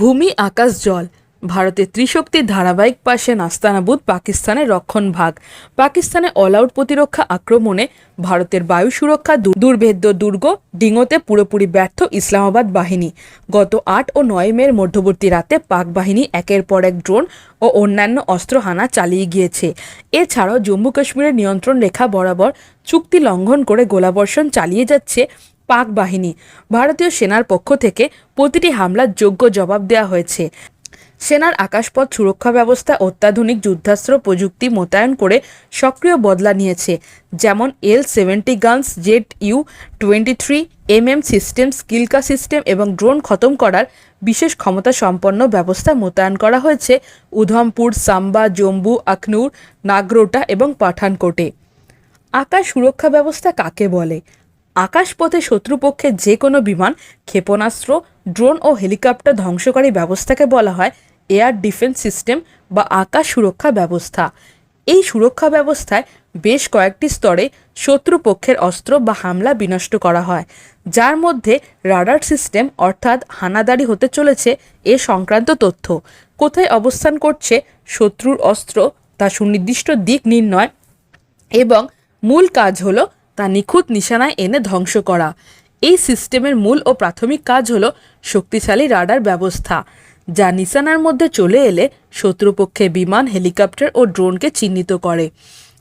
ভূমি, আকাশ, জল। ভারতের ত্রিশক্তির ধারাবাহিক পাশে নাস্তানাবুদ পাকিস্তানের রক্ষণ ভাগ। পাকিস্তানে অল আউট প্রতিরক্ষা আক্রমণে ভারতের বায়ু সুরক্ষা দুর্ভেদ্য দুর্গ ডিঙোতে পুরোপুরি ব্যর্থ ইসলামাবাদ বাহিনী। গত আট ও নয় মের মধ্যবর্তী রাতে পাক বাহিনী একের পর এক ড্রোন ও অন্যান্য অস্ত্র হানা চালিয়ে গিয়েছে। এছাড়াও জম্মু কাশ্মীরের নিয়ন্ত্রণ রেখা বরাবর চুক্তি লঙ্ঘন করে গোলাবর্ষণ চালিয়ে যাচ্ছে পাক বাহিনী। ভারতীয় সেনার পক্ষ থেকে প্রতিটি হামলার যোগ্য জবাব দেওয়া হয়েছে। সেনার আকাশপথ সুরক্ষা ব্যবস্থা, অত্যাধুনিক যুদ্ধাস্ত্র প্রযুক্তি মোতায়েন করে সক্রিয় বদলা নিয়েছে, যেমন L seventy guns Z U twenty three M M system স্কিলকা system এবং ড্রোন খতম করার বিশেষ ক্ষমতা সম্পন্ন ব্যবস্থা মোতায়েন করা হয়েছে উধমপুর, সাম্বা জম্বু আখনুর, নাগরোটা এবং পাঠানকোটে। আকাশ সুরক্ষা ব্যবস্থা কাকে বলে? আকাশপথে শত্রুপক্ষের যে কোনো বিমান, ক্ষেপণাস্ত্র, ড্রোন ও হেলিকপ্টার ধ্বংসকারী ব্যবস্থাকে বলা হয় এয়ার ডিফেন্স সিস্টেম বা আকাশ সুরক্ষা ব্যবস্থা। এই সুরক্ষা ব্যবস্থায় বেশ কয়েকটি স্তরে শত্রুপক্ষের অস্ত্র বা হামলা বিনষ্ট করা হয়, যার মধ্যে রাডার সিস্টেম অর্থাৎ হানাদারি হতে চলেছে এ সংক্রান্ত তথ্য। কোথায় অবস্থান করছে শত্রুর অস্ত্র তা সুনির্দিষ্ট দিক নির্ণয় এবং মূল কাজ হলো তা নিখুঁত নিশানায় এনে ধ্বংস করা। এই সিস্টেমের মূল ও প্রাথমিক কাজ হল শক্তিশালী রাডার ব্যবস্থা, যা নিশানার মধ্যে চলে এলে শত্রুপক্ষে বিমান, হেলিকপ্টার ও ড্রোনকে চিহ্নিত করে।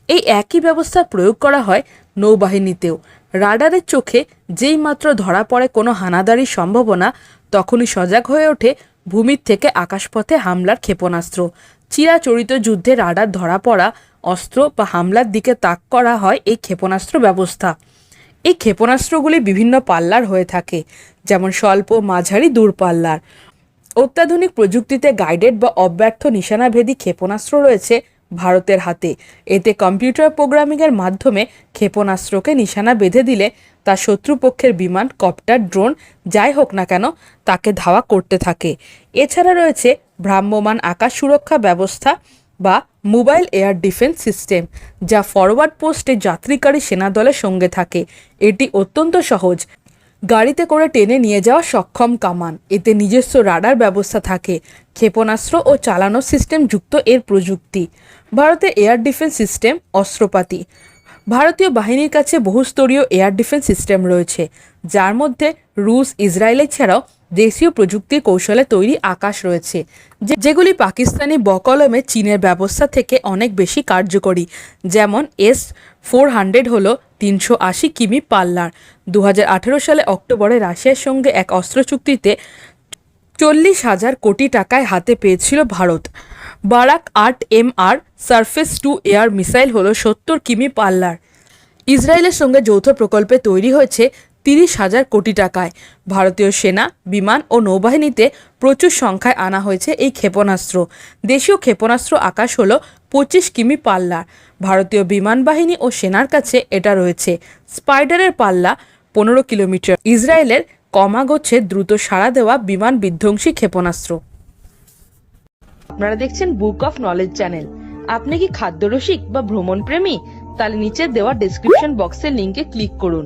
এই একই ব্যবস্থা প্রয়োগ করা হয় নৌবাহিনীতেও। রাডারের চোখে যেই মাত্র ধরা পড়ে কোনো হানাদারির সম্ভাবনা, তখনই সজাগ হয়ে ওঠে ভূমির থেকে আকাশপথে হামলার ক্ষেপণাস্ত্র। চিরাচরিত যুদ্ধে রাডার ধরা পড়া অস্ত্র বা হামলার দিকে তাক করা হয় এই ক্ষেপণাস্ত্র ব্যবস্থা। এই ক্ষেপণাস্ত্রগুলি বিভিন্ন পাল্লার হয়ে থাকে, যেমন স্বল্প মাঝারি দূরপাল্লার। অত্যাধুনিক প্রযুক্তিতে গাইডেড বা অব্যর্থ নিশানাভেদী ক্ষেপণাস্ত্র রয়েছে ভারতের হাতে। এতে কম্পিউটার প্রোগ্রামিংয়ের মাধ্যমে ক্ষেপণাস্ত্রকে নিশানা বেঁধে দিলে তা শত্রুপক্ষের বিমান, কপ্টার, ড্রোন, যাই হোক না কেন, তাকে ধাওয়া করতে থাকে। এছাড়া রয়েছে ভ্রাম্যমাণ আকাশ সুরক্ষা ব্যবস্থা বা মোবাইল এয়ার ডিফেন্স সিস্টেম, যা ফরওয়ার্ড পোস্টে যাত্রীকারী সেনাদলের সঙ্গে থাকে। এটি অত্যন্ত সহজ। গাড়িতে করে টেনে নিয়ে যাওয়া সক্ষম কামান। এতে নিজস্ব রাডার ব্যবস্থা থাকে। ক্ষেপণাস্ত্র ও চালানো সিস্টেম যুক্ত এর প্রযুক্তি। ভারতের এয়ার ডিফেন্স সিস্টেম অস্ত্রপাতি। ভারতীয় বাহিনীর কাছে বহুস্তরীয় এয়ার ডিফেন্স সিস্টেম রয়েছে, যার মধ্যে রুশ, ইসরায়েলের ছাড়াও দেশীয় প্রযুক্তির কৌশলে তৈরি আকাশ রয়েছে যেগুলি পাকিস্তানি বকলমে চীনের ব্যবস্থা থেকে অনেক বেশি কার্যকরী। যেমন এস ফোর হান্ড্রেড হল তিনশো আশি কিমি পাল্লার। দু হাজার আঠেরো সালে অক্টোবরে রাশিয়ার সঙ্গে এক অস্ত্র চুক্তিতে চল্লিশ হাজার কোটি টাকায় হাতে পেয়েছিল ভারত। বারাক আট M R surface to air missile হলো সত্তর কিমি পাল্লার। ইসরায়েলের সঙ্গে যৌথ প্রকল্পে তৈরি হয়েছে তিরিশ হাজার কোটি টাকায়। ভারতীয় সেনা, বিমান ও নৌবাহিনীতে প্রচুর সংখ্যায় আনা হয়েছে এই ক্ষেপণাস্ত্র। দেশীয় ক্ষেপণাস্ত্র আকাশ হলো পঁচিশ কিমি পাল্লার। ভারতীয় বিমান বাহিনী ও সেনার কাছে এটা রয়েছে। স্পাইডারের পাল্লা পনেরো কিলোমিটার। ইসরায়েলের কমাগোচ্ছে দ্রুত সাড়া দেওয়া বিমান বিধ্বংসী ক্ষেপণাস্ত্র। আপনারা দেখছেন বুক অফ নলেজ চ্যানেল। আপনি কি খাদ্যরসিক বা ভ্রমণ প্রেমী তাহলে নিচে দেওয়া ডেসক্রিপশন বক্সের লিংকে ক্লিক করুন।